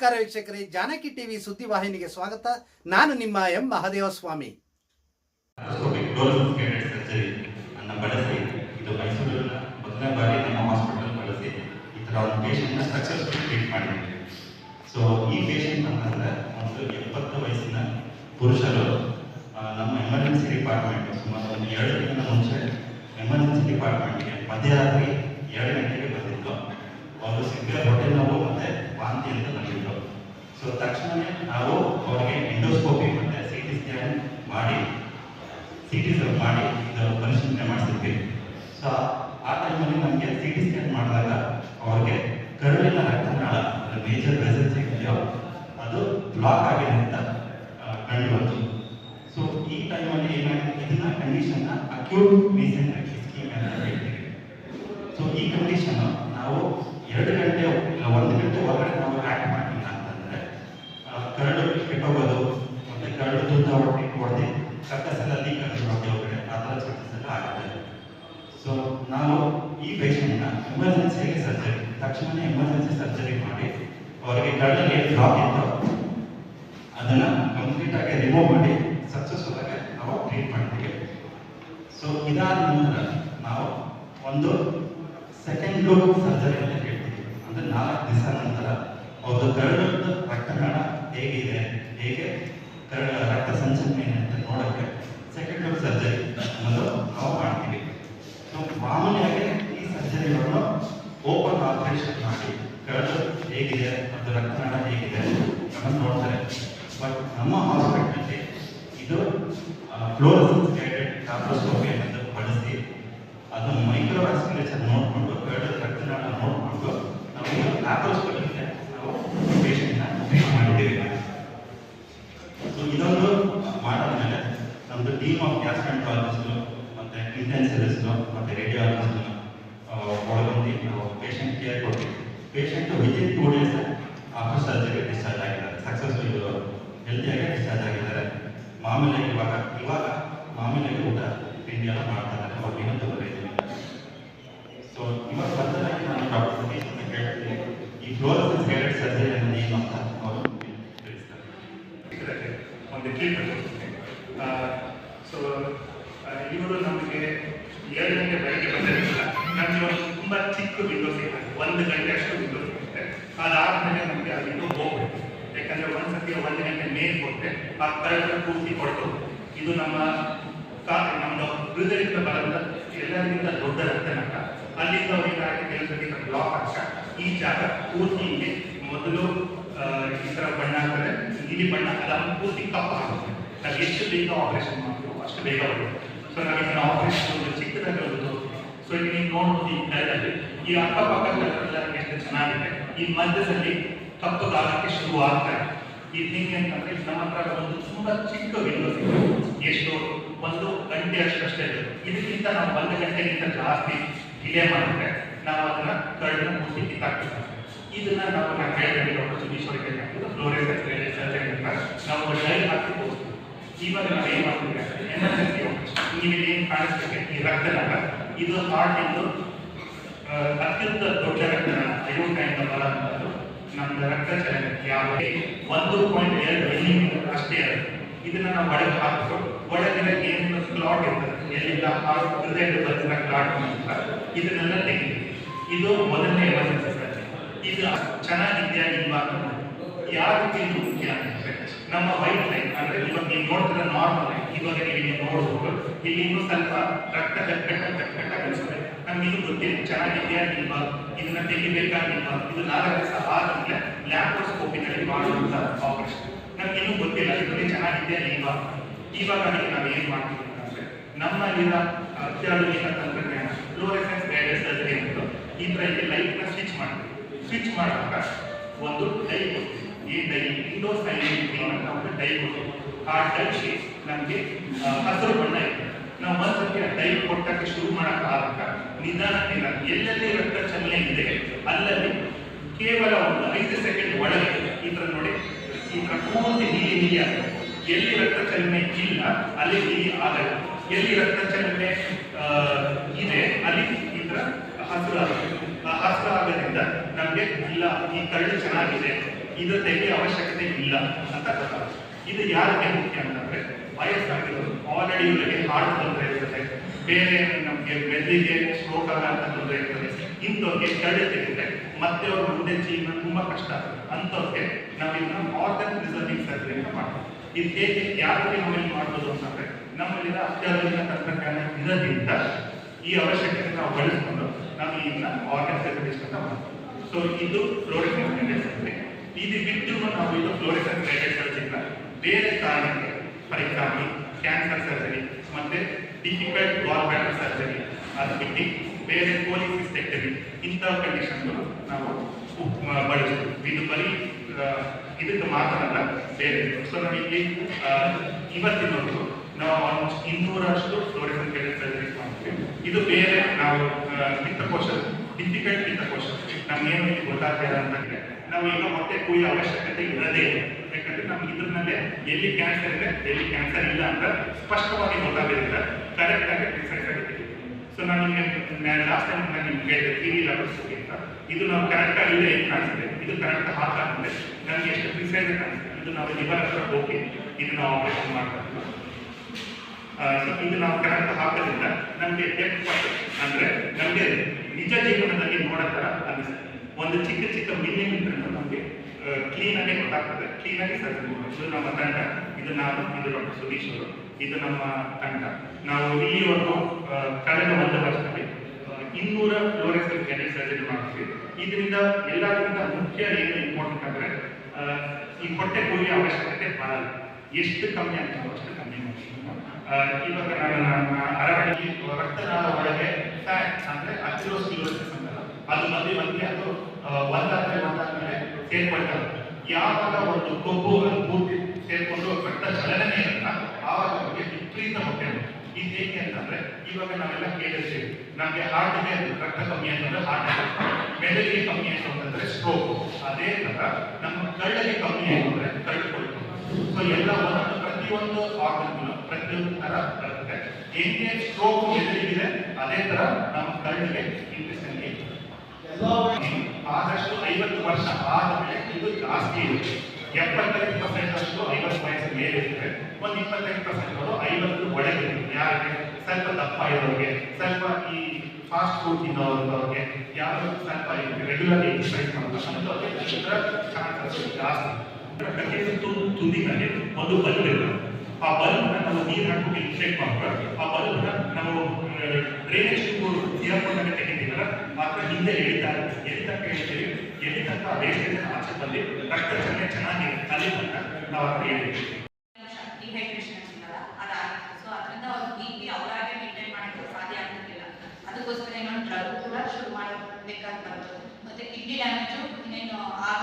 ನಮಸ್ಕಾರ ವೀಕ್ಷಕರೇ, ಜಾನಕಿ ಟಿವಿ ಸುದ್ದಿ ವಾಹಿನಿಗೆ ಸ್ವಾಗತ. ನಾನು ನಿಮ್ಮ ಎಂ ಮಹಾದೇವ ಸ್ವಾಮಿ ಪುರುಷರು ನಮ್ಮ ಎಮರ್ಜೆನ್ಸಿ ಡಿಪಾರ್ಟ್ಮೆಂಟ್ ಸುಮಾರು ಎರಡು ದಿನದ ಮುಂಚೆ ಎಮರ್ಜೆನ್ಸಿ ಡಿಪಾರ್ಟ್ಮೆಂಟ್ಗೆ ಮಧ್ಯರಾತ್ರಿ ಎರಡು ಗಂಟೆಗೆ ಬಂದಿದ್ದು. ಅವರು ಸಿಗ್ಬೇಕು ಹೊಟ್ಟೆ ನೋವು ವಾಂತಿ ಅಂತ ಬಂದಿದ್ದು ಸೊ ತಕ್ಷಣವೇ ನಾವು ಅವರಿಗೆ ಎಂಡೋಸ್ಕೋಪಿ ಮತ್ತೆ ಸಿ ಟಿ ಸ್ಕ್ಯಾನ್ ಮಾಡಿ ಸಿ ಟಿ ಸ್ಕ್ಯಾನ್ ಮಾಡಿ ಇದು ಪರಿಶೀಲನೆ ಮಾಡಿಸಿದ್ವಿ. ಸೊ ಆ ಟೈಮಲ್ಲಿ ನಮಗೆ ಸಿ ಟಿ ಸ್ಕ್ಯಾನ್ ಮಾಡಿದಾಗ ಅವ್ರಿಗೆ ಕರುಳಿನ ರಕ್ತನಾಳ ಮೇಜರ್ ಪ್ರೆಸೆನ್ಸ್ ಇದೆಯೋ ಅದು ಬ್ಲಾಕ್ ಆಗಿದೆ ಅಂತ ಕಂಡು ಬಂತು ಸೊ ಈ ಟೈಮಲ್ಲಿ ಏನಾಗಿದೆ? ಇದನ್ನ ಕಂಡೀಷನ್ ಅಕ್ಯೂಟ್ ಮೇಸನ್ ಸ್ಕೀಮ್ ಅಂತ ಹೇಳ್ತೀವಿ. ಸೊ ಈ ಕಂಡೀಷನ್ ನಾವು ಎರಡು ಗಂಟೆ ಇಲ್ಲ ಬಿಟ್ಟು ಹೊರಗಡೆ ನಾವು ಆಕ್ಟ್ ಮಾಡಲಿಲ್ಲ ಅಂತಂದ್ರೆ ಕರಡು ಕೆಟ್ಟೋಗೋದು ಮತ್ತೆ ಕರಡು ತುತ್ತ ಹೊಟ್ಟೆ ಹೊಡೆದು ಕಕ್ಕಸೆಲ್ಲ ಲೀಕ್ ಆಗೋದು ಹೊಟ್ಟೆ ಒಳಗಡೆ ಆ ಥರ ಚಾನ್ಸಸ್ ಎಲ್ಲ ಆಗುತ್ತೆ ಸೊ ನಾವು ಈ ಪೇಷಂಟ್ನ ಎಮರ್ಜೆನ್ಸಿಗೆ ಸರ್ಜರಿ ತಕ್ಷಣನೇ ಎಮರ್ಜೆನ್ಸಿ ಸರ್ಜರಿ ಮಾಡಿ, ಅವರಿಗೆ ಕರಡಲ್ಲಿ ಏನು ಇತ್ತು. ಅದನ್ನು ಕಂಪ್ಲೀಟ್ ಆಗಿ ರಿಮೂವ್ ಮಾಡಿ ಸಕ್ಸಸ್ಫುಲ್ ಆಗಿ ನಾವು ಟ್ರೀಟ್ ಮಾಡ್ತೀವಿ. ಸೊ ಇದಾದ ನಂತರ ನಾವು ಒಂದು ಸೆಕೆಂಡ್ ಲುಕ್ ಸರ್ಜರಿ ಅಂತ ನಾಲ್ಕು ದಿವಸ ನಂತರ ಅವರು ಕರಡು ರಕ್ತನಾಳ ಹೇಗಿದೆ? ಹೇಗೆ? ಕರಡ ರಕ್ತ ಸಂಚಲನೆ ಅಂತ ನೋಡೋಕ್ಕೆ ಸೆಕೆಂಡ್ ಸರ್ಜರಿ ಅನ್ನೋದು ನಾವು ಮಾಡ್ತೀವಿ. ಮಾಮೂಲಿಯಾಗಿ ಈ ಸರ್ಜರಿಗಳನ್ನು ಓಪನ್ ಆಪರೇಷನ್ ಮಾಡಿ ಕರಡು ಹೇಗಿದೆ ಮತ್ತು ರಕ್ತನಾಳ ಹೇಗಿದೆ ಅನ್ನೋದು ನೋಡ್ತಾರೆ. ಬಟ್ ನಮ್ಮ ಹಾಸ್ಪಿಟ್ಲಲ್ಲಿ ಇದು ಫ್ಲೋರಸೆನ್ಸ್ ಗೈಡೆಡ್ ಲ್ಯಾಪ್ರೋಸ್ಕೋಪಿ ಅನ್ನೋದು ಬಳಸಿ, ಅದು ಮೈಕ್ರೋ ವ್ಯಾಸ್ಕ್ಯುಲೇಚರ್ ನೋಡಿಕೊಂಡು ಕರಡು ರಕ್ತನಾಳ ನೋಡಿಕೊಂಡು ನಾವು ಲ್ಯಾಪ್ರೋಸ್ಕೋಪಿಗೆ ನಾವು ಪೇಷಂಟ್ನ ಟ್ರೀಟ್ ಮಾಡಿದ್ದೇವೆ ಸೊ ಇದೊಂದು ಮಾಡಾದ್ಮೇಲೆ ನಮ್ದು ಟೀಮ್ ಆಫ್ ಗ್ಯಾಸ್ಟ್ರೆಂಟಾಲಜಿಸ್ಟು ಮತ್ತೆ ಇಂಟೆನ್ಸಿವಿಸ್ಟು ಮತ್ತೆ ರೇಡಿಯಾಲಜಿಸ್ಟು ಒಳಗೊಂಡು ನಾವು ಪೇಷಂಟ್ ಕೇರ್ ಕೊಡ್ತೀವಿ patient within two days after surgery discharge ಆಗಿದ್ದಾರೆ ಸಕ್ಸಸ್ಫುಲ್ ಹೆಲ್ತಿಯಾಗಿ ಡಿಸ್ಚಾರ್ಜ್ ಆಗಿದ್ದಾರೆ ಮಾಮೂಲಿಯಾಗಿ ಇವಾಗ ಇವಾಗ ಮಾಮೂಲಿಯಾಗಿ ಊಟ ತಿಂಡಿ ಎಲ್ಲ ಮಾಡ್ತಾ ಇದ್ದಾರೆ ಅವ್ರಿಗೇನು ತೊಂದರೆ ಇಲ್ಲ ಸೊ ಇವಾಗ ಫರ್ದರಾಗಿ ನಾನು ಡಾಕ್ಟರ್ ಸತೀಶ್ ಅಂತ ಕೇಳ್ತೀನಿ ಈ ಫ್ಲೋರಸೆನ್ಸ್ ಗೈಡೆಡ್ ಸರ್ಜರಿ ಅನ್ನೋದು ಏನು ಅಂತ ಅವರು ತಿಳಿಸ್ತಾರೆ ಒಂದು ಟ್ರೀಟ್ಮೆಂಟ್ ಸೊ ಇವರು ನಮಗೆ ಎರಡು ಗಂಟೆ ಬೆಳಗ್ಗೆ ಬಂದಿರಲಿಲ್ಲ ನಮಗೆ ಒಂದು ತುಂಬ ಚಿಕ್ಕ ವಿಂಡೋ ಒಂದು ಗಂಟೆ ಅಷ್ಟು ವಿಂಡೋ ಸಿಗುತ್ತೆ ಅದಾದ್ಮೇಲೆ ನಮಗೆ ಆ ವಿಂಡೋ ಯಾಕಂದರೆ ಯಾಕಂದ್ರೆ ಒಂದ್ಸತಿ ಒಂದು ಗಂಟೆ ಮೇಲೆ ಕೊಟ್ಟರೆ ಆ ಕರಡ ಪೂರ್ತಿ ಕೊಡ್ತು ಇದು ನಮ್ಮ ನಮ್ಮ ಹೃದಯದ ಬಲದ ಎಲ್ಲರಿಗಿಂತ ದೊಡ್ಡ ರಕ್ತನಾಳ ಅಲ್ಲಿಂದ ಅವರಿಗೆ ಕೆಲಸಕ್ಕೆ ಬ್ಲಾಕ್ ಆಗ ಈ ಜಾಗ ಪೂರ್ತಿ ಮೊದಲು ಈ ತರ ಬಣ್ಣ ಹಾಕಿದ್ರೆ ನೀಲಿ ಬಣ್ಣ ಅದಾದ ಪೂರ್ತಿ ಕಪ್ಪು ಆಗುತ್ತೆ ನಾವು ಎಷ್ಟು ಬೇಗ ಆಪರೇಷನ್ ಮಾಡ್ತೀವೋ ಅಷ್ಟು ಬೇಗ ಬರುತ್ತೆ. ಸೊ ನಾವು ಇದನ್ನ ಆಪರೇಷನ್ ಒಂದು ಚಿಕ್ಕದಾಗಿ ಒಂದು ಸೊ ಈಗ ನೀವು ನೋಡ್ಬೋದು ಈ ಈ ಅಕ್ಕಪಕ್ಕ ಕಲರ್ ಎಷ್ಟು ಚೆನ್ನಾಗಿದೆ. ಈ ಮಧ್ಯದಲ್ಲಿ ಕಪ್ಪು ಕಾಲಕ್ಕೆ ಶುರು ಆಗ್ತಾರೆ ಈ ಥಿಂಗ್ ಅಂತಂದ್ರೆ ನಮ್ಮ ಹತ್ರ ಒಂದು ತುಂಬಾ ಚಿಕ್ಕ ವಿಂಡೋ ಎಷ್ಟು? ಒಂದು ಗಂಟೆ ಅಷ್ಟೇ ಇದೆ ಇದಕ್ಕಿಂತ ನಾವು ಒಂದು ಗಂಟೆಗಿಂತ ಜಾಸ್ತಿ ಡಿಲೇ ಮಾಡಿದ್ರೆ ನಾವು ಅದನ್ನ ಕರ್ಡ್ ಮುಟ್ಟಿ ಕಿತ್ತಾಕ್ತೀವಿ ಇದನ್ನ ನಾವು ನಮ್ಮ ಕೈಯಲ್ಲಿ ಫ್ಲೋರೆಸೆನ್ಸ್ ಸರ್ಜರಿ ಅಂತ ನಾವು ಡೈಲ್ ಹಾಕಿ ಹೋಗ್ತೀವಿ ನಾವು ಏನು ಮಾಡ್ತೀವಿ ಎಮರ್ಜೆನ್ಸಿ ಏನ್ ಕಾಣಿಸ್ಬೇಕು ಈ ರಕ್ತನಾಳ ಇದು ಹಾರ್ಟ್ ಇಂದು ಆ, ಅತ್ಯಂತ ದೊಡ್ಡ ರಕ್ತನಾಳ ಕೈ ಬರ ಅನ್ನೋದು ನಮ್ಮ ರಕ್ತ ಚಲನೆ ಯಾವುದೇ ಒಂದು ಪಾಯಿಂಟ್ ಎರಡು ಮಿಲಿಮೀಟರ್ ಅಷ್ಟೇ ಇರುತ್ತೆ ಇದನ್ನ ನಾವು ಒಳಗೆ ಹಾಕಿದ್ರು ಒಳಗಿನ ಏನು ಕ್ಲಾಟ್ ಇರ್ತದೆ ಎಲ್ಲಿಂದ ಹಾರ್ಟ್ ಹೃದಯದ ಬರ್ತಿನ ಕ್ಲಾಟ್ ಇದನ್ನೆಲ್ಲ ತೆಗಿತೀವಿ ಇದು ಮೊದಲನೇ ಎಮರ್ಜೆನ್ಸಿ ಚೆನ್ನಾಗಿದೆಯಾ ಇಲ್ವಾ. ಯಾವ ರೀತಿ ಮುಖ್ಯ ಅಂದ್ರೆ ನಮ್ಮ ವೈಟ್ ಲೈನ್ ಅಂದ್ರೆ ಇವಾಗ ನೀವು ನೋಡ್ತಿರೋ ನಾರ್ಮಲ್ ಲೈನ್ ಇವಾಗ ನೀವು ಇಲ್ಲಿ ನೋಡ್ಬೋದು, ಇಲ್ಲಿ ಇನ್ನೂ ಸ್ವಲ್ಪ ರಕ್ತ ಕಟ್ಟ ಕಟ್ಟ ನಮ್ಗೆ ಇದು ಗೊತ್ತಿಲ್ಲ ಚೆನ್ನಾಗಿದೆಯಾ ಇಲ್ವಾ ಇದನ್ನ ತೆಗಿಬೇಕಾಗಿಲ್ವಾ, ಇದು ನಾಲ್ಕು ದಿವಸ ಆದ್ಮೇಲೆ ಲ್ಯಾಪ್ರೋಸ್ಕೋಪಿನಲ್ಲಿ ಮಾಡುವಂತ ಆಪರೇಷನ್ ನಮ್ಗೆ ಇನ್ನೂ ಗೊತ್ತಿಲ್ಲ, ಇದರಲ್ಲಿ ಚೆನ್ನಾಗಿದೆಯಾ ಇಲ್ವಾ ಇವಾಗ ನಾವು ಏನ್ ಮಾಡ್ತೀವಿ ಅಂದ್ರೆ ನಮ್ಮಲ್ಲಿನ ಅತ್ಯಾಧುನಿಕ ತಂತ್ರಜ್ಞಾನ ಫ್ಲೋರೆಸೆನ್ಸ್ ಗೈಡೆಡ್ ಸರ್ಜರಿ ಅಂತ ಲೈಟ್ನ ಸ್ವಿಚ್ ಮಾಡ್ತೀವಿ. ಸ್ವಿಚ್ ಮಾಡುವಾಗ ಒಂದು ಡೈ ಕೊಡ್ತೀವಿ. ಈ ಡೈ ಇಂಡೋ ಸ್ಟೈಲಿಂಗ್ ಅಂತ ಒಂದು ಡೈ ಕೊಡ್ತೀವಿ. ಆ ಡೈ ನಮಗೆ ಹಸಿರು ಬಣ್ಣ ಇದೆ ನಾವು ಒಂದ್ಸತಿ ಆ ಡೈ ಕೊಟ್ಟಕ್ಕೆ ಶುರು ಮಾಡಕ್ ಆದಾಗ ನಿಧಾನಕ್ಕಿಲ್ಲ ಎಲ್ಲೆಲ್ಲಿ ರಕ್ತ ಚಲನೆ ಇದೆ, ಅಲ್ಲಲ್ಲಿ ಕೇವಲ ಒಂದು ಐದು ಸೆಕೆಂಡ್ ಒಳಗೆ ಈ ಥರ ನೋಡಿ. ಈ ಥರ ಪೂರ್ತಿ ನೀಲಿ ನೀಲಿ ಆಗಬೇಕು ಎಲ್ಲಿ ರಕ್ತ ಚಲನೆ ಇಲ್ಲ, ಅಲ್ಲಿ ನೀಲಿ ಆಗಲ್ಲ ಎಲ್ಲಿ ರಕ್ತ ಚಲನೆ ಇದೆ, ಅಲ್ಲಿ ಈ ಥರ ಹಸಿರು ಆಗುತ್ತೆ ಹಸಿರು ಆಗೋದ್ರಿಂದ ನಮ್ಗೆ ಇಲ್ಲ, ಈ ಕಳ್ಳು ಚೆನ್ನಾಗಿದೆ, ಇದು ತೆಗೆ ಅವಶ್ಯಕತೆ ಇಲ್ಲ ಅಂತ ಗೊತ್ತಾಗುತ್ತೆ. ಇದು ಯಾರಿಗೆ ಮುಖ್ಯ ಅಂತಂದ್ರೆ ವಯಸ್ಸಾಗಿರೋದು ಆಲ್ರೆಡಿ ಇವರಿಗೆ ಹಾರ್ಟ್ ತೊಂದರೆ ಇರ್ತದೆ. ಬೇರೆ ನಮಗೆ ಮೆದುಳಿಗೆ ಸ್ಟ್ರೋಕ್ ಆಗಂತ ತೊಂದರೆ ಇರ್ತದೆ. ಇಂಥವ್ರಿಗೆ ಕರಡು ತೆಗೆದ್ರೆ ಮತ್ತೆ ಅವ್ರ ಮುಂದೆ ಜೀವನ ತುಂಬಾ ಕಷ್ಟ ಆಗ್ತದೆ. ಅಂಥವ್ರಿಗೆ ನಾವು ಇದನ್ನ ಆರ್ಗನ್ ರಿಸರ್ವಿಂಗ್ ಸರ್ಜರಿ ಅಂತ ಮಾಡ್ತೀವಿ ಇದು ಹೇಗೆ ಯಾರಿಗೆ ನಾವಿಲ್ಲಿ ಮಾಡ್ಬೋದು ಅಂತಂದ್ರೆ ನಮ್ಮಲ್ಲಿನ ಅತ್ಯಾಧುನಿಕ ತಂತ್ರಜ್ಞಾನ ಇರೋದ್ರಿಂದ ಈ ಅವಶ್ಯಕತೆ ನಾವು ಬಳಸ್ಕೊಂಡು ನಾವು ಇದನ್ನ ಆರ್ಗನ್ ಸರ್ಜರೀಸ್ ಅಂತ ಮಾಡ್ತೀವಿ. ಸೊ ಇದು ಫ್ಲೋರೆಸೆನ್ಸ್ ಗೈಡೆಡ್ ಸರ್ಜರಿ ಇದು ಬಿಟ್ಟು ನಾವು ಇದು ಫ್ಲೋರೆಸೆನ್ಸ್ ಗೈಡೆಡ್ ಸರ್ಜರಿನ ಬೇರೆ ಕಾರಣಕ್ಕೆ ಫಾರ್ ಎಕ್ಸಾಂಪಲ್ ಕ್ಯಾನ್ಸರ್ ಸರ್ಜರಿ ಮತ್ತೆ ಡಿಫಿಕಲ್ಟ್ ಗಾಲ್ ಬ್ಯಾಟರ್ ಸರ್ಜರಿ ಅದು ಬಿಟ್ಟು ಬೇರೆ ಕೋಲಿಸಿಸ್ಟೆಕ್ಟಮಿ ಇಂಥ ಕಂಡೀಷನ್ಗಳು ನಾವು ಬಳಸ್ತೀವಿ. ಇದು ಬರೀ ಇದಕ್ಕೆ ಮಾತ್ರ ಅಲ್ಲ, ಬೇರೆ ಸೊ ನಾವು ಇಲ್ಲಿ ಇವತ್ತಿನವರೆಗೂ ನಾವು ಆಲ್ಮೋಸ್ಟ್ ಇನ್ನೂರಷ್ಟು ಫ್ಲೋರೆಸೆನ್ಸ್ ಗೈಡೆಡ್ ಮಾಡ್ತೀವಿ ಇದು ಬೇರೆ ನಾವು ಪಿತ್ತಕೋಶ ಡಿಫಿಕಲ್ಟ್ ಪಿತ್ತಕೋಶ ನಮ್ಗೇನು ಇಲ್ಲಿ ಗೊತ್ತಾಗ್ತಿಲ್ಲ ಅಂತಂದ್ರೆ ನಾವು ಈಗ ಮತ್ತೆ ಕುಯ್ಯೋ ಅವಶ್ಯಕತೆ ಇರೋದೇ ಇಲ್ಲ. ಯಾಕಂದ್ರೆ ನಮ್ಗೆ ಇದ್ರಲ್ಲೇ ಎಲ್ಲಿ ಕ್ಯಾನ್ಸರ್ ಇದೆ, ಎಲ್ಲಿ ಕ್ಯಾನ್ಸರ್ ಇಲ್ಲ ಅಂತ ಸ್ಪಷ್ಟವಾಗಿ ಗೊತ್ತಾಗೋದ್ರಿಂದ ಕರೆಕ್ಟ್ ಆಗಿ ಡಿಸೈಡ್ ಆಗಿ ಸೊ ನಾನು ನಿಮಗೆ ಲಾಸ್ಟ್ ಟೈಮ್ ನಾನು ನಿಮ್ಗೆ ಹೇಳಿದೆ ಟಿ ವಿ ಅಂತ. ಇದು ನಾವು ಕರೆಕ್ಟ್ ಆಗಿ ಇದೆ ಕಾಣಿಸುತ್ತೆ ಕಾಣಿಸಿದೆ ಇದು ಕರೆಕ್ಟ್ ಹಾಕಾದ್ರೆ ನಮ್ಗೆ ಎಷ್ಟು ಪ್ರಿಸೈಸ್ ಕಾಣಿಸ್ತದೆ ಇದು ನಾವು ಲಿವರ್ ಹತ್ರ ಹೋಗಿ ಇದು ನಾವು ಆಪರೇಷನ್ ಮಾಡ್ತಾ ಸೊ ಇದು ನಾವು ಕರೆಕ್ಟ್ ಹಾಕೋದ್ರಿಂದ ನಮಗೆ ಡೆಪ್ ಅಂದ್ರೆ ನಮಗೆ ನಿಜ ಜೀವನದಲ್ಲಿ ನೋಡೋ ಥರ ಅನಿಸುತ್ತೆ ಒಂದು ಚಿಕ್ಕ ಚಿಕ್ಕ ಮಿಲಿಮೀಟರ್ ನಮಗೆ ಕ್ಲೀನ್ ಆಗಿ ಗೊತ್ತಾಗ್ತದೆ. ಕ್ಲೀನ್ ಆಗಿ ಸರ್ಜರಿ ಇದು ನಮ್ಮ ತಂಡ, ಇದು ನಾನು ಇದು ಡಾಕ್ಟರ್ ಸುದೀಶ್ ಅವರು, ಇದು ನಮ್ಮ ತಂಡ. ನಾವು ಇಲ್ಲಿವರೆಗೂ ಕಳೆದ ಒಂದು ವರ್ಷದಲ್ಲಿ ಇನ್ನೂರ ಫ್ಲೋರೆಸೆನ್ಸ್ ಗೈಡೆಡ್ ಸರ್ಜರಿ ಮಾಡ್ತೀವಿ ಇದರಿಂದ ಎಲ್ಲಕ್ಕಿಂತ ಮುಖ್ಯ ಏನು ಇಂಪಾರ್ಟೆಂಟ್ ಅಂದ್ರೆ ಈ ಹೊಟ್ಟೆ ಕೂಲಿ ಅವಶ್ಯಕತೆ ಬರಲ್ಲ. ಎಷ್ಟು ಕಮ್ಮಿ ಅಂತ ಅಷ್ಟು ಕಮ್ಮಿ ಮಾಡ್ತೀವಿ. ಇವಾಗ ನಾನು ಅರವಳಿಕೆ ರಕ್ತನಾಳ ಒಳಗೆ ಫ್ಯಾಟ್ ಅಂದ್ರೆ ಅಥಿರೋಸ್ಕ್ಲಿರೋಸಿಸ್ ಅಂತಲ್ಲ ಅದು ಮಧ್ಯೆ ಮಧ್ಯೆ ಅದು ಒಂದಾದ್ರೆ ಒಂದಾದ್ಮೇಲೆ ಸೇರ್ಕೊಳ್ತಾರೆ ಯಾವಾಗ ಒಂದು ಕೊಬ್ಬು ಅದು ಪೂರ್ತಿ ಸೇರ್ಕೊಂಡು ರಕ್ತ ಚಲನೆ ಇರಲ್ಲ, ಆವಾಗ ನಮಗೆ ವಿಪರೀತ ಹೊಟ್ಟೆ. ಇದು ಹೇಗೆ ಅಂತಂದ್ರೆ, ಇವಾಗ ನಾವೆಲ್ಲ ಕೇಳಿರ್ತೀವಿ, ನಮಗೆ ಹಾರ್ಟ್ಗೆ ರಕ್ತ ಕಮ್ಮಿ ಅಂತಂದ್ರೆ ಹಾರ್ಟ್ ಅಟ್ಯಾಕ್ ಮೆದುಳಿಗೆ ಕಮ್ಮಿ ಆಯ್ತು ಅಂತಂದ್ರೆ ಸ್ಟ್ರೋಕ್ ಅದೇ ತರ ನಮ್ಮ ಕರಳಿಗೆ ಕಮ್ಮಿ ಆಯ್ತು ಅಂದ್ರೆ ಕರಳು ಕೊಳ್ತು ಸೊ ಎಲ್ಲ ಒಂದೊಂದು, ಪ್ರತಿಯೊಂದು ಆರ್ಗನ್ಗಳು ಪ್ರತಿಯೊಂದು ತರ ಬರುತ್ತೆ. ಹೆಂಗೆ ಸ್ಟ್ರೋಕ್ ಎದುರಿಗಿದೆ, ಅದೇ ತರ ನಮ್ಮ ಕರಳಿಗೆ ಇಂಟ್ರೆಸ್ಟಿಂಗ್ ಇದೆ ಆದಷ್ಟು ಐವತ್ತು ವರ್ಷ ಆದಮೇಲೆ ಇದು ಜಾಸ್ತಿ ಇರುತ್ತೆ. ಎಪ್ಪತ್ತೈದು ಪರ್ಸೆಂಟ್ ಅಷ್ಟು ಐವತ್ತು ವಯಸ್ಸು ಮೇಲೆ ಇರುತ್ತೆ. ಒಂದು ಇಪ್ಪತ್ತೈದು ಪರ್ಸೆಂಟ್ ಅವರು ಐವತ್ತು ಒಳಗೆ ಯಾರಿಗೆ? ಸ್ವಲ್ಪ ದಪ್ಪ ಇರೋರಿಗೆ, ಸ್ವಲ್ಪ ಈ ಫಾಸ್ಟ್ ಫುಡ್ ತಿನ್ನೋರಿಗೆ ಯಾರು ಸ್ವಲ್ಪ ರೆಗ್ಯುಲರ್ ಎಕ್ಸರ್ಸೈಸ್ ಮಾಡೋದು ಚಾನ್ಸಸ್ ಜಾಸ್ತಿ. ಪ್ರತಿಯೊಂದು ತು- ತುದಿನಲ್ಲಿ ಒಂದು ಬಲ್ಬ್ ಇರುತ್ತೆ. ಆ ಬಲ್ಬ್ನ ನಾವು ನೀರು ಹಾಕಿ ಇನ್ಫೆಕ್ಟ್ ಮಾಡುವಾಗ ಆ ಬಲ್ಬ್ನ ನಾವು ಡ್ರೈನೇಜ್ ಸೇರ್ಕೊಂಡಾಗ ತೆಗಿತೀವಲ್ಲ ಮಾತ್ರ ಹಿಂದೆ ಎಳಿತಾ ಎಲ್ಲಿ ತನಕ ಹೇಳ್ತೀವಿ ಎಲ್ಲಿ ತನಕ ವೇಸ್ಟೇಜ್ ಆಚೆ ಬಂದು ರಕ್ತ ಚೆನ್ನಾಗಿರುತ್ತೆ ಅಲ್ಲಿ ನಾವು ಹೇಳ್ತೀವಿ ಡಿಹೈಡ್ರೇಷನ್ ಅಂತೀವಲ್ಲ ಅದಾಗಿತ್ತು ಸೊ ಅದರಿಂದ ಅವ್ರ ಬಿ ಪಿ ಅವರಾಗೆ ಮೇಂಟೈನ್ ಮಾಡಕ್ಕೆ ಸಾಧ್ಯ ಆಗ್ತಿರ್ಲಿಲ್ಲ ಅದಕ್ಕೋಸ್ಕರ ಇನ್ನೊಂದು ಡ್ರಗ್ ಕೂಡ ಶುರು ಮಾಡಬೇಕಾಗಿ ಬಂತು ಮತ್ತೆ ಕಿಡ್ನಿ ಡ್ಯಾಮೇಜು ಇನ್ನೇನು ಆಗ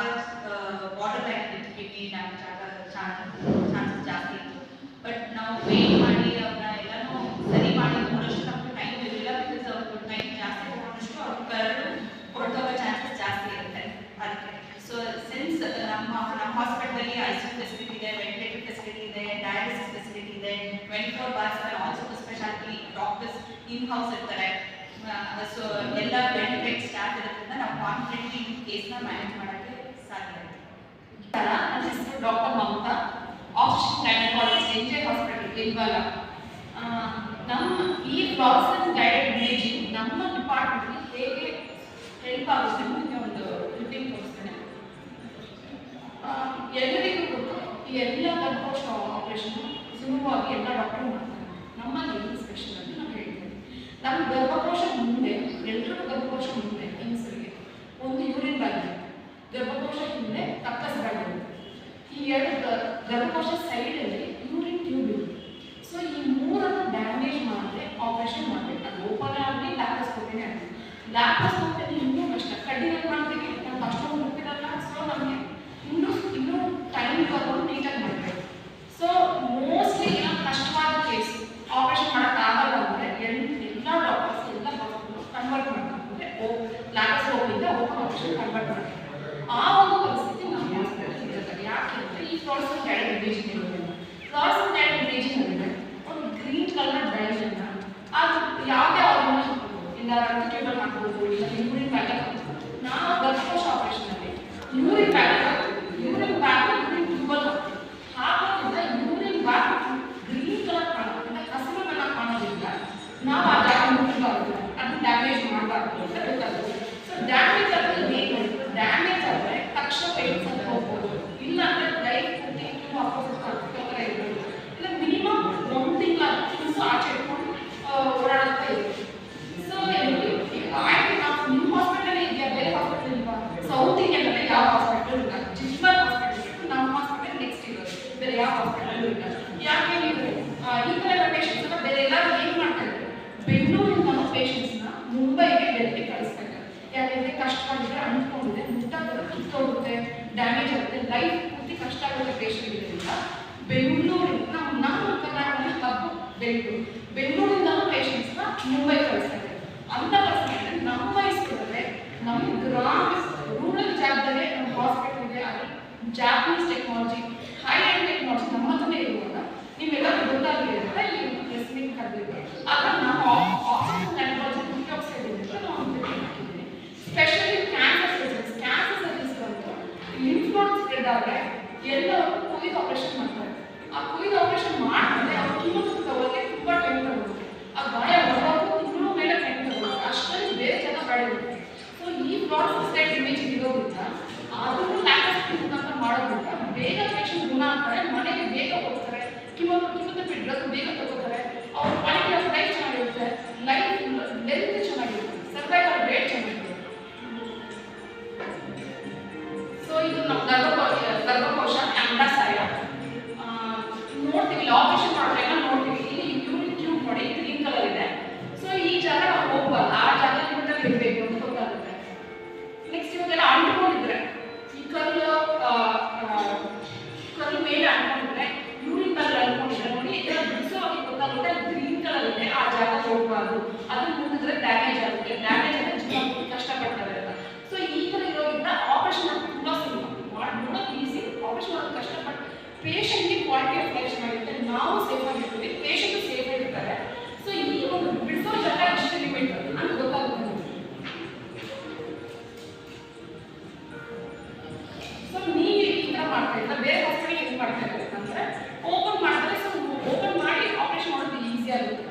ಬಾರ್ಡರ್ ಲೈನ್ ಇತ್ತು ಕಿಡ್ನಿ ಡ್ಯಾಮೇಜ್ ಆಗ ಚಾನ್ಸಸ್ ಜಾಸ್ತಿ ಇತ್ತು ಬಟ್ ನಾವು ವೇಟ್ ಮಾಡಿ ಅವ್ರನ್ನ ಎಲ್ಲನೂ ಸರಿ ಮಾಡಿ ನೋಡೋಷ್ಟು ನಮ್ಗೆ ಟೈಮ್ ಇರಲಿಲ್ಲ ಬಿಕಾಸ್ ಅವ್ರ ಟೈಮ್ ಜಾಸ್ತಿ ತಗೊಂಡಷ್ಟು ಅವ್ರ ಕರಡು ಹೊರಟೋಗೋ ಚಾನ್ಸಸ್ ಜಾಸ್ತಿ ಇರುತ್ತೆ ಅದಕ್ಕೆ ಸೊ ಸಿನ್ಸ್ ನಮ್ಮ ನಮ್ಮ ಹಾಸ್ಪಿಟಲಲ್ಲಿ ಐ ಸಿ ಫೆಸಿಲಿಟಿ ಇದೆ ವೆಂಟಿಲೇಟರ್ ಫೆಸಿಲಿಟಿ ಫೆಸಿಲಿಟಿ ಇದೆ twenty four hours all super speciality doctors in house ಇರ್ತಾರೆ. ಸೊ ಎಲ್ಲ ವೆಂಟಿಲೇಟ್ ಸ್ಟಾಫ್ ಇರೋದ್ರಿಂದ ನಾವು ಕಾನ್ಫಿಡೆಂಟ್ಲಿ ಈ ಕೇಸ್ನ ಮ್ಯಾನೇಜ್ ಮಾಡೋಕ್ಕೆ ಸಾಧ್ಯ ಆಗುತ್ತೆ doctor Mamata option gynaecologist N J hospital ಇಲ್ವಲ್ಲ? ನಮ್ಮ ಈ ಫ್ಲಾಸನ್ ಗೈಡೆಡ್ ಇಮೇಜಿಂಗ್ ನಮ್ಮ ಡಿಪಾರ್ಟ್ಮೆಂಟ್ಗೆ ಹೇಗೆ ಹೆಲ್ಪ್ ಆಗುತ್ತೆ ನಿಮಗೆ ಒಂದು ಕ್ಲಿಪ್ಪಿಂಗ್ ತೋರಿಸ್ತೇನೆ. ಎಲ್ಲರಿಗೂ ಗೊತ್ತು ಎಲ್ಲ ಆಪರೇಷನ್ ಸುಲಭವಾಗಿ ಎಲ್ಲ ಡಾಕ್ಟರ್ ಮಾಡ್ತಾರೆ. ನಮ್ಮಲ್ಲಿ ಸ್ಪೆಷಲ್ ಅಂತ ನಾವು ಹೇಳ್ತೀವಿ. ನಮ್ಮ ಗರ್ಭಕೋಶ ಮುಂದೆ, ಎಲ್ರಿಗೂ ಗರ್ಭಕೋಶ ಮುಂದೆ ಹೆಂಗಸರಿಗೆ ಒಂದು ಯೂರಿನ್ ಬ್ಯಾಗ್ ಗರ್ಭಕೋಶ ಹಿಂದೆ ತಕ್ಕಸ್ ಬ್ಯಾಗ್ ಈ ಎರಡು ಗರ್ಭಕೋಶ ಸೈಡಲ್ಲಿ ಯೂರಿನ್ ಟ್ಯೂಬ್ ಇರುತ್ತೆ. ಸೊ ಈ ಮೂರನ್ನು ಡ್ಯಾಮೇಜ್ ಮಾಡಿದ್ರೆ ಆಪರೇಷನ್ ಮಾಡಬೇಕು ಅದು ಓಪನ್ ಆಗಲಿ ಲ್ಯಾಪ್ರೋಸ್ಕೋಪಿನೇ ಆಗಲಿ ಲ್ಯಾಪ್ರೋಸ್ಕೋಪಿಯಲ್ಲಿ ಇನ್ನೂ ಕಷ್ಟ ಕಡ್ಡಿನಲ್ಲಿ ಮಾಡ್ತೀವಿ ನಮ್ಗೆ ಅಷ್ಟೊಂದು ಗೊತ್ತಿರಲ್ಲ ಸೊ ನಮಗೆ ಇನ್ನೂ ಇನ್ನೂ ಟೈಮ್ ತಗೊಂಡು ನೀಟಾಗಿ ಮಾಡಬೇಕು ಸೊ ಮೋಸ್ಟ್ಲಿ ಏನೋ ಕಷ್ಟವಾದ ಕೇಸ್ ಆಪರೇಷನ್ ಮಾಡೋಕ್ಕಾಗಲ್ಲ ಅಂದರೆ ಎಲ್ಲ ಎಲ್ಲ ಡಾಕ್ಟರ್ಸ್ ಎಲ್ಲ ಹಾಸ್ಪಿಟಲ್ ಕನ್ವರ್ಟ್ ಮಾಡ್ತಾರೆ ಅಂದರೆ ಓ ಲ್ಯಾಪ್ರೋಸ್ಕೋಪಿಂದ ಓಪನ್ ಆಪರೇಷನ್ ಕನ್ವರ್ಟ್ ಮಾಡ್ತಾರೆ ಆ ಒಂದು ಪರಿಸ್ಥಿತಿ ನಮ್ಮ ಹಾಸ್ಪಿಟಲ್ ಇರುತ್ತೆ ಯಾಕೆ ಅಂದರೆ ಈ ಫ್ಲೋರ್ಸನ್ ಗೈಡ್ ಇಮೇಜಿಂಗ್ ಇರೋದ್ರಿಂದ ಫ್ಲೋರ್ಸನ್ ಗೈಡ್ ಇಮೇಜಿಂಗ್ ಅಂದರೆ ಒಂದು ಗ್ರೀನ್ ಕಲರ್ ಡೈಜನ್ನ ಅದು ಯಾವುದೇ ಆರ್ಗನ್ ಹಾಕ್ಬೋದು ಇಲ್ಲ ರಕ್ತ ಟ್ಯೂಬಲ್ ಹಾಕ್ಬೋದು ಇಲ್ಲ ಯೂರಿನ್ ಬ್ಯಾಗ್ ಹಾಕ್ಬೋದು ನಾವು ಗರ್ಭಕೋಶ ಆಪರೇಷನ್ ಅಲ್ಲಿ ಯೂರಿನ್ ಬ್ಯಾಗ್ ಹಾಕ್ಬೋದು ಕಿತ್ತೋಗುತ್ತೆ ಡ್ಯಾಮೇಜ್ ಆಗುತ್ತೆ. ಲೈಫ್ ಪೂರ್ತಿ ಕಷ್ಟ ಆಗುತ್ತೆ ಪೇಷಂಟ್ ಇದರಿಂದ ಬೆಂಗಳೂರಿಂದ ನಮ್ಮ ಕರ್ನಾಟಕದಲ್ಲಿ ಹಬ್ಬ ಬೆಂಗಳೂರು ಬೆಂಗಳೂರಿಂದ ಪೇಷಂಟ್ಸ್ನ ಮುಂಬೈ ಕಳಿಸ್ತಾರೆ ಅಂತ ಪರಿಸ್ಥಿತಿ ನಮ್ಮ ಮೈಸೂರಲ್ಲೇ ನಮ್ಮ ಗ್ರಾಮ ರೂರಲ್ ಜಾಗದಲ್ಲೇ ನಮ್ಮ ಹಾಸ್ಪಿಟಲ್ ಇದೆ. ಅಲ್ಲಿ Japanese technology high end technology ನಮ್ಮ ಹತ್ರನೇ ಇರುವಾಗ, ನಿಮ್ಮೆಲ್ಲ ಆಗುತ್ತೆ ಡ್ಯಾಮೇಜ್ ಕಷ್ಟ ಜೀವನ ಕಷ್ಟಪಡ್ತಾರೆ ಅಂತ. ಸೊ ಈ ಥರ ಇರೋದ್ರಿಂದ ಆಪರೇಷನ್ ಮಾಡೋದು ತುಂಬ ಸುಲಭ ಮಾಡಿ ನೋಡೋದು ಈಸಿ ಆಪರೇಷನ್ ಮಾಡೋದು ಕಷ್ಟಪಟ್ಟು ಪೇಷಂಟ್ಗೆ ಕ್ವಾಲಿಟಿ ಆಫ್ ಲೈಫ್ ಚೆನ್ನಾಗಿರುತ್ತೆ ನಾವು ಸೇಫ್ ಆಗಿರ್ತೀವಿ ಪೇಷಂಟ್ ಸೇಫ್ ಆಗಿರ್ತಾರೆ. ಸೊ ಈ ಒಂದು ಬಿಡಿಸೋ ಜಾಗ ಇಷ್ಟು ಲಿಮಿಟ್ ಅಂತ ಗೊತ್ತಾಗುತ್ತೆ. ಸೊ ನೀವು ಈ ಥರ ಬೇರೆ ಹಾಸ್ಪಿಟಲ್ ಹೆಂಗೆ ಮಾಡ್ತಾ ಇರ್ಬೇಕಂದ್ರೆ ಓಪನ್ ಮಾಡಿದ್ರೆ ಸೊ ಓಪನ್ ಮಾಡಿ ಆಪರೇಷನ್ ಮಾಡೋದು ಈಸಿ ಆಗುತ್ತೆ.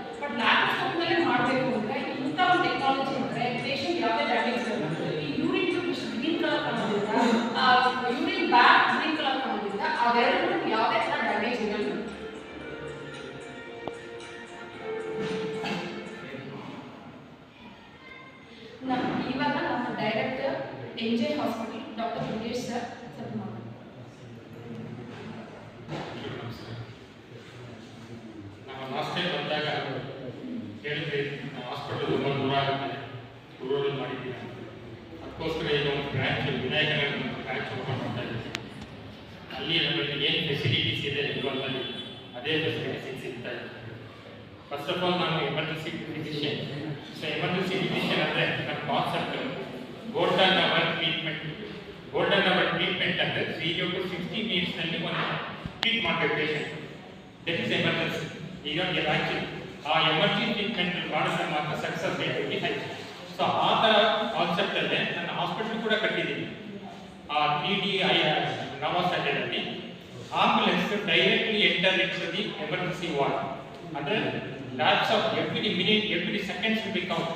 ಅದಕ್ಕೋಸ್ಕರ ಈಗ ಒಂದು ಬ್ರ್ಯಾಂಚ್ ವಿನಾಯಕನಗರ ಒಂದು ಬ್ರ್ಯಾಂಚ್ ಓಪನ್ ಮಾಡ್ತಾ ಇದ್ದೀವಿ ಅಲ್ಲಿ ನಮಗೆ ಏನು ಫೆಸಿಲಿಟೀಸ್ ಇದೆ ರೂರಲ್ನಲ್ಲಿ ಅದೇ ಫೆಸಿಲಿಟೀಸ್ ಸಿಗ್ತಾ ಇದೆ ಫಸ್ಟ್ ಆಫ್ ಆಲ್ ನಾನು emergency physician so emergency physician ಅಂದರೆ ನಮ್ಮ concept golden hour treatment golden hour treatment ಅಂದರೆ ಝೀರೋ ಟು ಸಿಕ್ಸ್ಟಿ ಮಿನಿಟ್ಸ್ನಲ್ಲಿ ಒಂದು ಟ್ರೀಟ್ ಮಾಡಬೇಕು ಪೇಷಂಟ್ ದಟ್ ಇಸ್ ಎಮರ್ಜೆನ್ಸಿ ಈಗ ಆ್ಯಕ್ಚುಲಿ ಆ ಎಮರ್ಜೆನ್ಸಿ ಟ್ರೀಟ್ಮೆಂಟ್ ಮಾಡಿದ್ರೆ ಮಾತ್ರ ಸಕ್ಸಸ್ ರೇಟ್ ಹೈ ಸೊ ಆ ಥರ ಕಾನ್ಸೆಪ್ಟಲ್ಲೇ ನನ್ನ ಹಾಸ್ಪಿಟಲ್ ಕೂಡ ಕಟ್ಟಿದ್ದೀನಿ. ಆ ತ್ರೀ ಡಿ ಐ ನವ ಸ್ಟ್ಯಾಂಡರ್ಡಲ್ಲಿ ambulance directly enter it's the emergency ward ಅಂದರೆ labs of every minute every seconds be count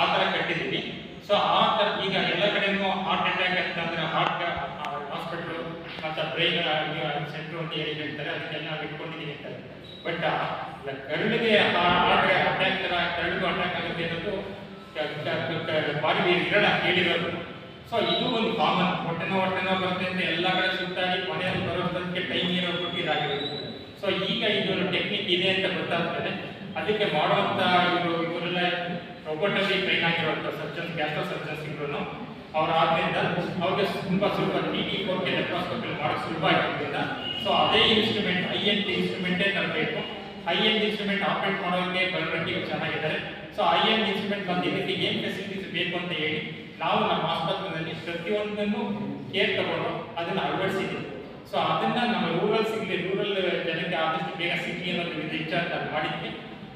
ಆ ಥರ ಕಟ್ಟಿದ್ದೀವಿ ಸೊ ಆ ಥರ ಈಗ ಎಲ್ಲ ಕಡೆನೂ ಹಾರ್ಟ್ ಅಟ್ಯಾಕ್ ಅಂತಂದ್ರೆ ಹಾರ್ಟ್ ಹಾಸ್ಪಿಟಲ್ ಮತ್ತು ಬ್ರೈನ್ ಸೆಂಟ್ರ್ ಅಂತ ಹೇಳಿ ಹೇಳ್ತಾರೆ, ಅದಕ್ಕೆಲ್ಲ ಇಟ್ಕೊಂಡಿದ್ದೀವಿ ಅಂತಾರೆ ಬಟ್ ಕರುಳಿಗೆ ಹಾರ್ಟ್ ಅಟ್ಯಾಕ್ ಥರ ಕರುಳಿಗೂ ಅಟ್ಯಾಕ್ ಆಗುತ್ತೆ ಅನ್ನೋದು ಬಾರಿ ಇರಲ್ಲ ಕೇಳಿರೋದು ಸೊ ಇದು ಒಂದು ಕಾಮನ್ ಹೊಟ್ಟೆನೋ ಹೊಟ್ಟೆನೋ ಬರುತ್ತೆ ಅಂತ ಎಲ್ಲ ಕಡೆ ಸುತ್ತಾಗಿ ಮನೆಯಲ್ಲಿ ಬರೋದಕ್ಕೆ ಟೈಮ್ ಇರೋ ಬಿಟ್ಟು ಇದಾಗಿರೋದು ಸೊ ಈಗ ಇದೊಂದು ಟೆಕ್ನಿಕ್ ಇದೆ ಅಂತ ಗೊತ್ತಾಗ್ತದೆ. ಅದಕ್ಕೆ ಮಾಡುವಂತ ಇವರು, ಇವರೆಲ್ಲ ರೊಬೋಟಲ್ಲಿ ಟ್ರೈನ್ ಆಗಿರುವಂಥ ಸರ್ಜನ್ಸ್ ಗ್ಯಾಸ್ಟ್ರೋ ಸರ್ಜನ್ಸ್ ಇದ್ರು ಅವ್ರು ಆದ್ರಿಂದ ಅವ್ರಿಗೆ ತುಂಬಾ ಸುಲಭ. ಟಿ ಟಿ ಫೋರ್ ಕೆ ಸ್ವಲ್ಪ ಮಾಡೋಕೆ ಸುಲಭ ಆಗಿರೋದ್ರಿಂದ. ಸೊ ಅದೇ ಇನ್ಸ್ಟ್ರೂಮೆಂಟ್ ಐ ಎನ್ ಇನ್ಸ್ಟ್ರೂಮೆಂಟೇ ತರಬೇಕು. ಐ ಎನ್ ಇನ್ಸ್ಟ್ರೂಮೆಂಟ್ ಆಪರೇಟ್ ಮಾಡೋಕ್ಕೆ ಬರೋದಕ್ಕೆ ಚೆನ್ನಾಗಿದ್ದಾರೆ. ಸೊ ಐ ಎನ್ ಇನ್ಸ್ಟ್ರೂಮೆಂಟ್ ಬಂದು ಇದಕ್ಕೆ ಏನು ಫೆಸಿಲಿಟೀಸ್ ಬೇಕು ಅಂತ ಹೇಳಿ, ನಾವು ನಮ್ಮ ಆಸ್ಪತ್ರೆಯಲ್ಲಿ ಪ್ರತಿಯೊಂದನ್ನು ಕೇರ್ ತಗೊಂಡು ಅದನ್ನ ಅಳವಡಿಸಿದ್ದೀವಿ. ಸೊ ಅದನ್ನ ನಮ್ಮ ರೂರಲ್ ಸಿಗ್ಲಿ ರೂರಲ್ ಜನಕ್ಕೆ ಆದಷ್ಟು ಬೇಗ ಸಿಗ್ಲಿ ಅನ್ನೋದು ನಾವು ಮಾಡಿದ್ವಿ.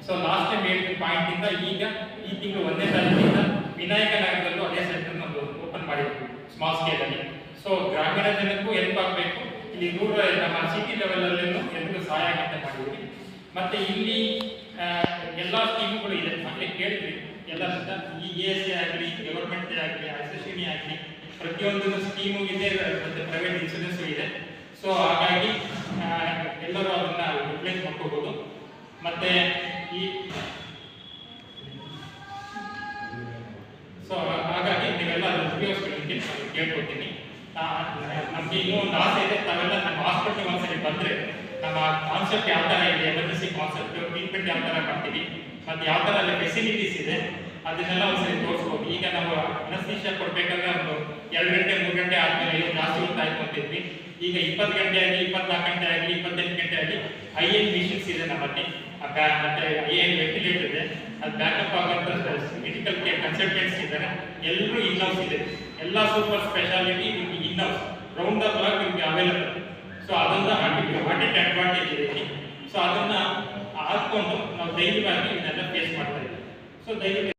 ಸೊ ಲಾಸ್ಟ್ ಟೈಮ್ ಹೇಳಿದ ಪಾಯಿಂಟ್ ಇಂದ ಈಗ ಈ ತಿಂಗಳು ಒಂದನೇ ತಾರೀಕಿಂದ ವಿನಾಯಕ ನಗರದಲ್ಲೂ ಅದೇ ಸೆಂಟರ್ ಒಂದು ಓಪನ್ ಮಾಡಿದ್ವಿ ಸ್ಮಾಲ್ ಸ್ಕೇಲ್ ಅಲ್ಲಿ. ಸೊ ಗ್ರಾಮೀಣ ಜನಕ್ಕೂ ಹೆಲ್ಪ್ ಆಗಬೇಕು. ಇಲ್ಲಿ ರೂರಲ್ ನಮ್ಮ ಸಿಟಿ ಲೆವೆಲ್ ಅಲ್ಲಿ ಎಲ್ರಿಗೂ ಸಹಾಯ ಆಗುತ್ತೆ ಮಾಡಿದ್ವಿ. ಮತ್ತೆ ಇಲ್ಲಿ ಎಲ್ಲಾ ಸ್ಕೀಮುಗಳು ಇದೆ. ಅಲ್ಲಿ ಕೇಳಿದ್ರಿ ಎಲ್ಲ ಈ ಎ ಎಸ್ ಆಗಲಿ ಗವರ್ಮೆಂಟ್ ಆಗಲಿ ಅಸೋಸಿಯೇಷನ್ ಆಗಲಿ, ಪ್ರತಿಯೊಂದು ಸ್ಕೀಮು ಇದೆ, ಮತ್ತೆ ಪ್ರೈವೇಟ್ ಇನ್ಸೂರೆನ್ಸು ಇದೆ. ಸೊ ಹಾಗಾಗಿ ಎಲ್ಲರೂ ಅದನ್ನ ರಿಪ್ಲೇಸ್ ಮಾಡ್ಕೋಬಹುದು ಮತ್ತೆ ಈ ಸೊ ಹಾಗಾಗಿ ನೀವೆಲ್ಲ ಅದನ್ನು ಉಪಯೋಗಿಸ್ಕೊಳ್ಳಿ ಕೇಳ್ಕೊತೀನಿ ನಮ್ಗೆ ಇನ್ನೂ ಒಂದು ಆಸೆ ಇದೆ. ತಾವೆಲ್ಲ ನಮ್ಮ ಹಾಸ್ಪಿಟಲ್ ಒಂದ್ಸರಿ ಬಂದ್ರೆ ನಮ್ಮ ಕಾನ್ಸೆಪ್ಟ್ ಯಾವ ಥರ ಇದೆ ಎಮರ್ಜೆನ್ಸಿ ಕಾನ್ಸೆಪ್ಟ್ ಟ್ರೀಟ್ಮೆಂಟ್ ಯಾವ ಥರ ಮಾಡ್ತೀವಿ, ಮತ್ತೆ ಯಾವ ಥರ ಅಲ್ಲಿ ಫೆಸಿಲಿಟೀಸ್ ಇದೆ, ಅದನ್ನೆಲ್ಲ ಒಂದ್ಸರಿ ತೋರಿಸ್ಬೋದು. ಈಗ ನಾವು ಅನಸ್ತೀಶಿಯಾ ಕೊಡ್ಬೇಕಂದ್ರೆ ಒಂದು ಎರಡು ಗಂಟೆ, ಮೂರು ಗಂಟೆ ಆದ್ಮೇಲೆ ಏನು ಜಾಸ್ತಿ ಹೊತ್ತಾಯ್ತು ಅಂತಿದ್ವಿ. ಈಗ ಇಪ್ಪತ್ತು ಗಂಟೆ ಆಗಲಿ ಇಪ್ಪತ್ನಾಲ್ಕು ಗಂಟೆ ಆಗಲಿ ಇಪ್ಪತ್ತೆಂಟು ಗಂಟೆ ಆಗಲಿ ಐ ಎನ್ ಮಿಷನ್ಸ್ ಇದೆ ನಮ್ಮಲ್ಲಿ. ಮತ್ತೆ ಐ ಎನ್ ವೆಂಟಿಲೇಟರ್ ಇದೆ. ಅದು ಬ್ಯಾಕಪ್ ಆಗುವಂತ ಮೆಡಿಕಲ್ ಕೇರ್ ಕನ್ಸಲ್ಟೆಂಟ್ಸ್ ಇದ್ದಾರೆ ಎಲ್ಲರೂ ಇನ್ ಹೌಸ್ ಇದೆ. ಎಲ್ಲ ಸೂಪರ್ ಸ್ಪೆಷಾಲಿಟಿ ನಿಮ್ಗೆ in house round the clock ನಿಮಗೆ ಅವೈಲಬಲ್ ಸೊ ಅದನ್ನ ಅಡಿಟ್ ಅಡ್ವಾಂಟೇಜ್ ಇದೆ. ಇಲ್ಲಿ ಸೊ ಅದನ್ನ ಹಾಕೊಂಡು ನಾವು ಧೈರ್ಯವಾಗಿ ಇದನ್ನೆಲ್ಲ ಫೇಸ್ ಮಾಡ್ತಾ ಇದ್ದೀವಿ. ಸೊ ದಯವಿಟ್ಟು